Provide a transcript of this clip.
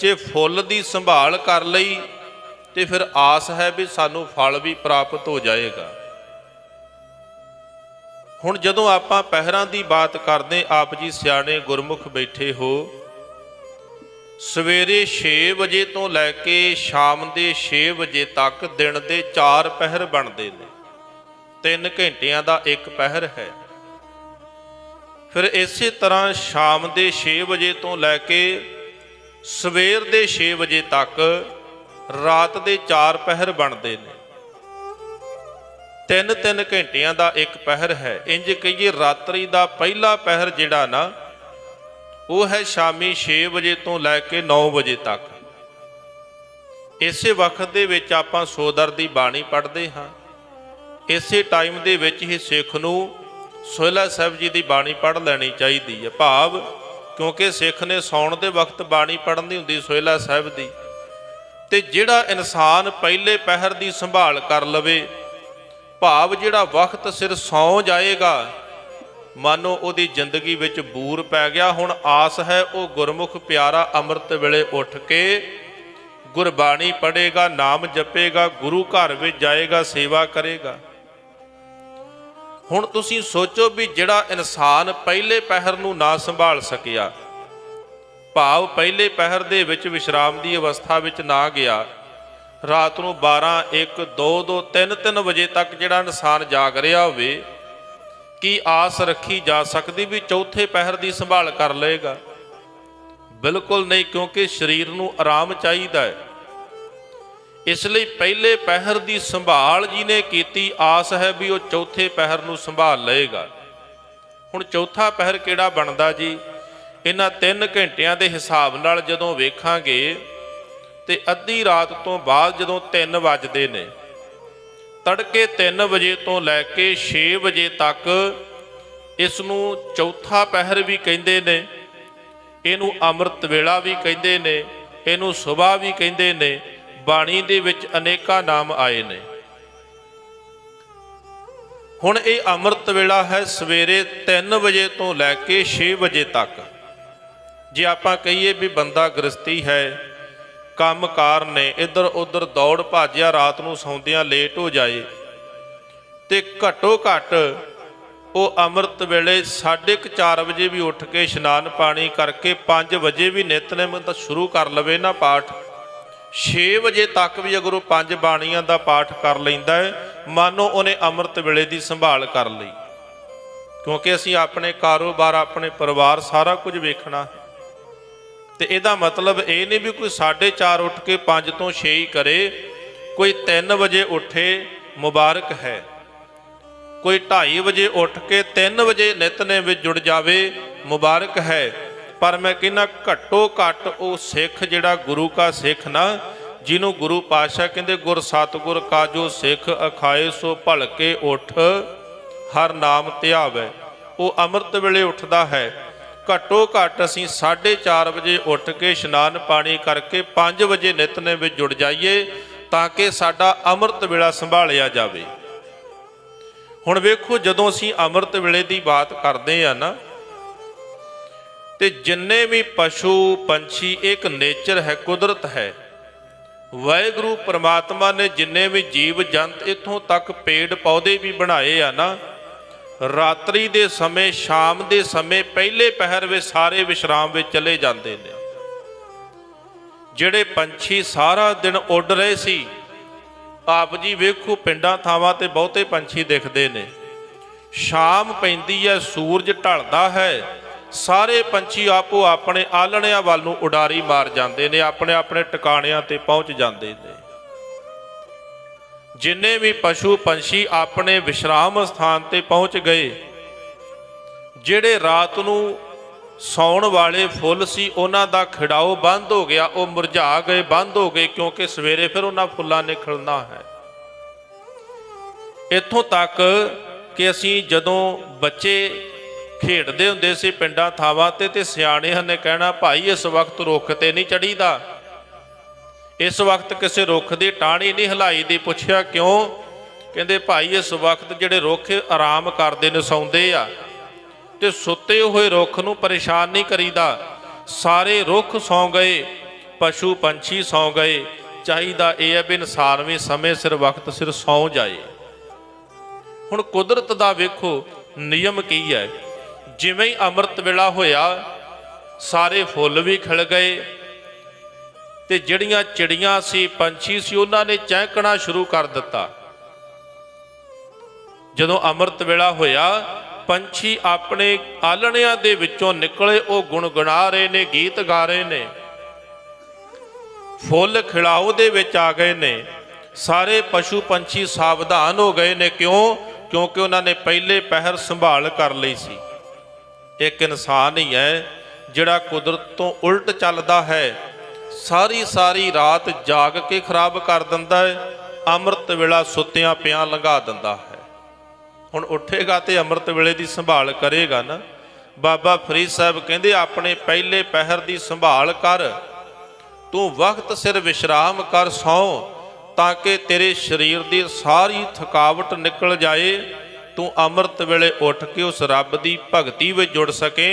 ਜੇ ਫੁੱਲ ਦੀ ਸੰਭਾਲ ਕਰ ਲਈ, ਤੇ ਫਿਰ ਆਸ ਹੈ ਵੀ ਸਾਨੂੰ ਫਲ ਵੀ ਪ੍ਰਾਪਤ ਹੋ ਜਾਏਗਾ। ਹੁਣ ਜਦੋਂ ਆਪਾਂ ਪਹਿਰਾਂ ਦੀ ਬਾਤ ਕਰਦੇ, ਆਪ ਜੀ ਸਿਆਣੇ ਗੁਰਮੁਖ ਬੈਠੇ ਹੋ, ਸਵੇਰੇ 6 ਵਜੇ ਤੋਂ ਲੈ ਕੇ ਸ਼ਾਮ ਦੇ 6 ਵਜੇ ਤੱਕ ਦਿਨ ਦੇ 4 ਪਹਿਰ ਬਣਦੇ ਨੇ। 3 ਘੰਟਿਆਂ ਦਾ ਇੱਕ ਪਹਿਰ ਹੈ। ਫਿਰ ਇਸੇ ਤਰ੍ਹਾਂ ਸ਼ਾਮ ਦੇ 6 ਵਜੇ ਤੋਂ ਲੈ ਕੇ ਸਵੇਰ ਦੇ 6 ਵਜੇ ਤੱਕ ਰਾਤ ਦੇ 4 ਪਹਿਰ ਬਣਦੇ ਨੇ। ਤਿੰਨ ਤਿੰਨ ਘੰਟਿਆਂ ਦਾ ਇੱਕ ਪਹਿਰ ਹੈ। ਇੰਜ ਕਹੀਏ ਰਾਤਰੀ ਦਾ ਪਹਿਲਾ ਪਹਿਰ ਜਿਹੜਾ ਨਾ, ਉਹ ਹੈ ਸ਼ਾਮੀ 6 ਵਜੇ ਤੋਂ ਲੈ ਕੇ 9 ਵਜੇ ਤੱਕ। ਇਸੇ ਵਕਤ ਦੇ ਵਿੱਚ ਆਪਾਂ ਸੋਦਰ ਦੀ ਬਾਣੀ ਪੜ੍ਹਦੇ ਹਾਂ। ਇਸੇ ਟਾਈਮ ਦੇ ਵਿੱਚ ਹੀ ਸਿੱਖ ਨੂੰ ਸੋਹਿਲਾ ਸਾਹਿਬ ਜੀ ਦੀ ਬਾਣੀ ਪੜ੍ਹ ਲੈਣੀ ਚਾਹੀਦੀ ਹੈ। ਭਾਵ ਕਿਉਂਕਿ ਸਿੱਖ ਨੇ ਸੌਣ ਦੇ ਵਕਤ ਬਾਣੀ ਪੜ੍ਹਨੀ ਹੁੰਦੀ ਸੋਹਿਲਾ ਸਾਹਿਬ ਦੀ। ਤੇ ਜਿਹੜਾ ਇਨਸਾਨ ਪਹਿਲੇ ਪਹਿਰ ਦੀ ਸੰਭਾਲ ਕਰ ਲਵੇ, ਭਾਵ ਜਿਹੜਾ ਵਕਤ ਸਿਰ ਸੌ ਜਾਏਗਾ, ਮਾਨੋ ਉਹਦੀ ਜ਼ਿੰਦਗੀ ਵਿੱਚ ਬੂਰ ਪੈ ਗਿਆ। ਹੁਣ ਆਸ ਹੈ ਉਹ ਗੁਰਮੁਖ ਪਿਆਰਾ ਅੰਮ੍ਰਿਤ ਵੇਲੇ ਉੱਠ ਕੇ ਗੁਰਬਾਣੀ ਪੜ੍ਹੇਗਾ, ਨਾਮ ਜਪੇਗਾ, ਗੁਰੂ ਘਰ ਵਿੱਚ ਜਾਏਗਾ, ਸੇਵਾ ਕਰੇਗਾ। ਹੁਣ ਤੁਸੀਂ ਸੋਚੋ ਵੀ ਜਿਹੜਾ ਇਨਸਾਨ ਪਹਿਲੇ ਪਹਿਰ ਨੂੰ ਨਾ ਸੰਭਾਲ ਸਕਿਆ, ਭਾਵ ਪਹਿਲੇ ਪਹਿਰ ਦੇ ਵਿੱਚ ਵਿਸ਼ਰਾਮ ਦੀ ਅਵਸਥਾ ਵਿੱਚ ਨਾ ਗਿਆ, ਰਾਤ ਨੂੰ 12 1 2 2 3 3 ਵਜੇ ਤੱਕ ਜਿਹੜਾ ਇਨਸਾਨ ਜਾਗ ਰਿਹਾ ਹੋਵੇ, ਕੀ ਆਸ ਰੱਖੀ ਜਾ ਸਕਦੀ ਵੀ ਚੌਥੇ ਪਹਿਰ ਦੀ ਸੰਭਾਲ ਕਰ ਲਏਗਾ? ਬਿਲਕੁਲ ਨਹੀਂ, ਕਿਉਂਕਿ ਸਰੀਰ ਨੂੰ ਆਰਾਮ ਚਾਹੀਦਾ ਹੈ। ਇਸ ਲਈ ਪਹਿਲੇ ਪਹਿਰ ਦੀ ਸੰਭਾਲ ਜਿਹਨੇ ਕੀਤੀ, ਆਸ ਹੈ ਵੀ ਉਹ ਚੌਥੇ ਪਹਿਰ ਨੂੰ ਸੰਭਾਲ ਲਏਗਾ। ਹੁਣ ਚੌਥਾ ਪਹਿਰ ਕਿਹੜਾ ਬਣਦਾ ਜੀ? ਇਹਨਾਂ 3 ਘੰਟਿਆਂ ਦੇ ਹਿਸਾਬ ਨਾਲ ਜਦੋਂ ਵੇਖਾਂਗੇ ਤੇ ਅੱਧੀ ਰਾਤ ਤੋਂ ਬਾਅਦ ਜਦੋਂ 3 ਵੱਜਦੇ ਨੇ, ਤੜਕੇ 3 ਵਜੇ ਤੋਂ ਲੈ ਕੇ 6 ਵਜੇ ਤੱਕ ਇਸ ਨੂੰ ਚੌਥਾ ਪਹਿਰ ਵੀ ਕਹਿੰਦੇ ਨੇ, ਇਹਨੂੰ ਅੰਮ੍ਰਿਤ ਵੇਲਾ ਵੀ ਕਹਿੰਦੇ ਨੇ, ਇਹਨੂੰ ਸਵੇਰ ਵੀ ਕਹਿੰਦੇ ਨੇ ਬਾਣੀ ਦੇ ਵਿੱਚ ਅਨੇਕਾਂ ਨਾਮ ਆਏ ਨੇ। ਹੁਣ ਇਹ ਅੰਮ੍ਰਿਤ ਵੇਲਾ ਹੈ ਸਵੇਰੇ 3 ਵਜੇ ਤੋਂ ਲੈ ਕੇ 6 ਵਜੇ ਤੱਕ। ਜੇ ਆਪਾਂ ਕਹੀਏ ਵੀ ਬੰਦਾ ਗ੍ਰਸਤੀ ਹੈ ਕੰਮਕਾਰ ਨੇ, ਇੱਧਰ ਉੱਧਰ ਦੌੜ ਭਾਜਿਆ ਰਾਤ ਨੂੰ ਸੌਂਦਿਆਂ ਲੇਟ ਹੋ ਜਾਏ, ਤੇ ਘੱਟੋ ਘੱਟ ਉਹ ਅੰਮ੍ਰਿਤ ਵੇਲੇ 4:30 ਵਜੇ ਵੀ ਉੱਠ ਕੇ ਇਸ਼ਨਾਨ ਪਾਣੀ ਕਰਕੇ 5 ਵਜੇ ਵੀ ਨਿਤਨੇਮ ਦਾ ਸ਼ੁਰੂ ਕਰ ਲਵੇ ਨਾ ਪਾਠ। 6 ਵਜੇ ਤੱਕ ਵੀ ਅਗਰ ਉਹ ਪੰਜ ਬਾਣੀਆਂ ਦਾ ਪਾਠ ਕਰ ਲੈਂਦਾ ਹੈ, ਮਾਨੋ ਉਹਨੇ ਅੰਮ੍ਰਿਤ ਵੇਲੇ ਦੀ ਸੰਭਾਲ ਕਰ ਲਈ। ਕਿਉਂਕਿ ਅਸੀਂ ਆਪਣੇ ਕਾਰੋਬਾਰ, ਆਪਣੇ ਪਰਿਵਾਰ ਸਾਰਾ ਕੁਝ ਵੇਖਣਾ ਹੈ। ਤੇ ਇਹਦਾ ਮਤਲਬ ਇਹ ਨਹੀਂ ਵੀ ਕੋਈ 4:30 ਉੱਠ ਕੇ 5 ਤੋਂ 6 ਹੀ ਕਰੇ, ਕੋਈ 3 ਵਜੇ ਉੱਠੇ ਮੁਬਾਰਕ ਹੈ। ਕੋਈ 2:30 ਵਜੇ ਉੱਠ ਕੇ 3 ਵਜੇ ਨਿਤਨੇਮ ਵਿੱਚ ਜੁੜ ਜਾਵੇ ਮੁਬਾਰਕ ਹੈ। ਪਰ ਮੈਂ ਕਹਿੰਦਾ ਘੱਟੋ ਘੱਟ ਉਹ ਸਿੱਖ ਜਿਹੜਾ ਗੁਰੂ ਕਾ ਸਿੱਖ ਨਾ, ਜਿਹਨੂੰ ਗੁਰੂ ਪਾਤਸ਼ਾਹ ਕਹਿੰਦੇ, ਗੁਰ ਸਤਗੁਰ ਕਾ ਜੋ ਸਿੱਖ ਅਖਾਏ, ਸੋ ਭਲਕੇ ਉੱਠ, ਹਰ ਨਾਮ ਧਿਆਵੇ ਉਹ ਅੰਮ੍ਰਿਤ ਵੇਲੇ ਉੱਠਦਾ ਹੈ। ਘੱਟੋ ਘੱਟ ਅਸੀਂ 4:30 ਵਜੇ ਉੱਠ ਕੇ ਇਸ਼ਨਾਨ ਪਾਣੀ ਕਰਕੇ 5 ਵਜੇ ਨਿਤਨੇਮ ਵਿੱਚ ਜੁੜ ਜਾਈਏ ਤਾਂ ਕਿ ਸਾਡਾ ਅੰਮ੍ਰਿਤ ਵੇਲਾ ਸੰਭਾਲਿਆ ਜਾਵੇ। ਹੁਣ ਵੇਖੋ ਜਦੋਂ ਅਸੀਂ ਅੰਮ੍ਰਿਤ ਵੇਲੇ ਦੀ ਬਾਤ ਕਰਦੇ ਆ ਨਾ ਤੇ ਜਿੰਨੇ ਵੀ ਪਸ਼ੂ, ਪੰਛੀ, ਇੱਕ ਨੇਚਰ ਹੈ, ਕੁਦਰਤ ਹੈ। ਵਾਹਿਗੁਰੂ ਪ੍ਰਮਾਤਮਾ ਨੇ ਜਿੰਨੇ ਵੀ ਜੀਵ ਜੰਤ ਇਥੋਂ ਤੱਕ ਪੇੜ ਪੌਦੇ ਵੀ ਬਣਾਏ ਆ ਨਾ, ਰਾਤਰੀ ਦੇ ਸਮੇਂ, ਸ਼ਾਮ ਦੇ ਸਮੇਂ ਪਹਿਲੇ ਪਹਿਰ ਵਿੱਚ ਸਾਰੇ ਵਿਸ਼ਰਾਮ ਵਿੱਚ ਚਲੇ ਜਾਂਦੇ ਨੇ। ਜਿਹੜੇ ਪੰਛੀ ਸਾਰਾ ਦਿਨ ਉੱਡ ਰਹੇ ਸੀ, ਆਪ ਜੀ ਵੇਖੋ ਪਿੰਡਾਂ ਥਾਵਾਂ ਤੇ ਬਹੁਤੇ ਪੰਛੀ ਦਿਖਦੇ ਨੇ। ਸ਼ਾਮ ਪੈਂਦੀ ਹੈ, ਸੂਰਜ ਢਲਦਾ ਹੈ ਸਾਰੇ ਪੰਛੀ ਆਪੋ ਆਪਣੇ ਆਲਣਿਆਂ ਵੱਲ ਨੂੰ ਉਡਾਰੀ ਮਾਰ ਜਾਂਦੇ ਨੇ, ਆਪਣੇ ਆਪਣੇ ਟਿਕਾਣਿਆਂ ਤੇ ਪਹੁੰਚ ਜਾਂਦੇ ਨੇ। ਜਿੰਨੇ ਵੀ ਪਸ਼ੂ ਪੰਛੀ ਆਪਣੇ ਵਿਸ਼ਰਾਮ ਸਥਾਨ ਤੇ ਪਹੁੰਚ ਗਏ, ਜਿਹੜੇ ਰਾਤ ਨੂੰ ਸੌਣ ਵਾਲੇ ਫੁੱਲ ਸੀ, ਉਹਨਾਂ ਦਾ ਖਿੜਾਓ ਬੰਦ ਹੋ ਗਿਆ, ਉਹ ਮੁਰਝਾ ਗਏ, ਬੰਦ ਹੋ ਗਏ, ਕਿਉਂਕਿ ਸਵੇਰੇ ਫਿਰ ਉਹਨਾਂ ਫੁੱਲਾਂ ਨੇ ਖਿੜਨਾ ਹੈ। ਇੱਥੋਂ ਤੱਕ ਕਿ ਅਸੀਂ ਜਦੋਂ ਬੱਚੇ ਖੇਡਦੇ ਹੁੰਦੇ ਸੀ ਪਿੰਡਾਂ ਥਾਵਾਂ ਤੇ ਤੇ ਸਿਆਣਿਆਂ ਨੇ ਕਹਿਣਾ, ਭਾਈ, ਇਸ ਵਕਤ ਰੁੱਖ ਤੇ ਨਹੀਂ ਚੜੀਦਾ ਇਸ ਵਕਤ ਕਿਸੇ ਰੁੱਖ ਦੀ ਟਾਹਣੀ ਨਹੀਂ ਹਿਲਾਈ ਦੀ। ਪੁੱਛਿਆ ਕਿਉਂ? ਕਹਿੰਦੇ, ਭਾਈ, ਇਸ ਵਕਤ ਜਿਹੜੇ ਰੁੱਖ ਆਰਾਮ ਕਰਦੇ ਨੇ, ਸੌਂਦੇ ਆ। ਤੇ ਸੁੱਤੇ ਹੋਏ ਰੁੱਖ ਨੂੰ ਪਰੇਸ਼ਾਨ ਨਹੀਂ ਕਰੀਦਾ। ਸਾਰੇ ਰੁੱਖ ਸੌਂ ਗਏ, ਪਸ਼ੂ ਪੰਛੀ ਸੌ ਗਏ। ਚਾਹੀਦਾ ਇਹ ਹੈ ਵੀ ਇਨਸਾਨ ਵੀ ਸਮੇਂ ਸਿਰ, ਵਕਤ ਸਿਰ ਸੌ ਜਾਏ। ਹੁਣ ਕੁਦਰਤ ਦਾ ਵੇਖੋ, ਨਿਯਮ ਕੀ ਹੈ? ਜਿਵੇਂ ਹੀ ਅੰਮ੍ਰਿਤ ਵੇਲਾ ਹੋਇਆ, ਸਾਰੇ ਫੁੱਲ ਵੀ ਖਿਲ ਗਏ ਤੇ ਜਿਹੜੀਆਂ ਚਿੜੀਆਂ ਸੀ, ਪੰਛੀ ਸੀ, ਉਹਨਾਂ ਨੇ ਚਹਿਕਣਾ ਸ਼ੁਰੂ ਕਰ ਦਿੱਤਾ। ਜਦੋਂ ਅੰਮ੍ਰਿਤ ਵੇਲਾ ਹੋਇਆ, ਪੰਛੀ ਆਪਣੇ ਆਲਣਿਆਂ ਦੇ ਵਿੱਚੋਂ ਨਿਕਲੇ, ਉਹ ਗੁਣਗੁਣਾ ਰਹੇ ਨੇ, ਗੀਤ ਗਾ ਰਹੇ ਨੇ। ਫੁੱਲ ਖਿਲਾਓ ਦੇ ਵਿੱਚ ਆ ਗਏ ਨੇ। ਸਾਰੇ ਪਸ਼ੂ ਪੰਛੀ ਸਾਵਧਾਨ ਹੋ ਗਏ ਨੇ। ਕਿਉਂ? ਕਿਉਂਕਿ ਉਹਨਾਂ ਨੇ ਪਹਿਲੇ ਪਹਿਰ ਸੰਭਾਲ ਕਰ ਲਈ ਸੀ। ਇੱਕ ਇਨਸਾਨ ਹੀ ਹੈ ਜਿਹੜਾ ਕੁਦਰਤ ਤੋਂ ਉਲਟ ਚੱਲਦਾ ਹੈ। ਸਾਰੀ ਸਾਰੀ ਰਾਤ ਜਾਗ ਕੇ ਖਰਾਬ ਕਰ ਦਿੰਦਾ ਹੈ, ਅੰਮ੍ਰਿਤ ਵੇਲਾ ਸੁੱਤਿਆਂ ਪਿਆਂ ਲੰਘਾ ਦਿੰਦਾ ਹੈ। ਹੁਣ ਉੱਠੇਗਾ ਤੇ ਅੰਮ੍ਰਿਤ ਵੇਲੇ ਦੀ ਸੰਭਾਲ ਕਰੇਗਾ ਨਾ। ਬਾਬਾ ਫਰੀਦ ਸਾਹਿਬ ਕਹਿੰਦੇ, ਆਪਣੇ ਪਹਿਲੇ ਪਹਿਰ ਦੀ ਸੰਭਾਲ ਕਰ। ਤੂੰ ਵਕਤ ਸਿਰ ਵਿਸ਼ਰਾਮ ਕਰ ਸੌ ਤਾਂ ਕਿ ਤੇਰੇ ਸਰੀਰ ਦੀ ਸਾਰੀ ਥਕਾਵਟ ਨਿਕਲ ਜਾਏ। ਤੂੰ ਅੰਮ੍ਰਿਤ ਵੇਲੇ ਉੱਠ ਕੇ ਉਸ ਰੱਬ ਦੀ ਭਗਤੀ ਵਿੱਚ ਜੁੜ ਸਕੇ।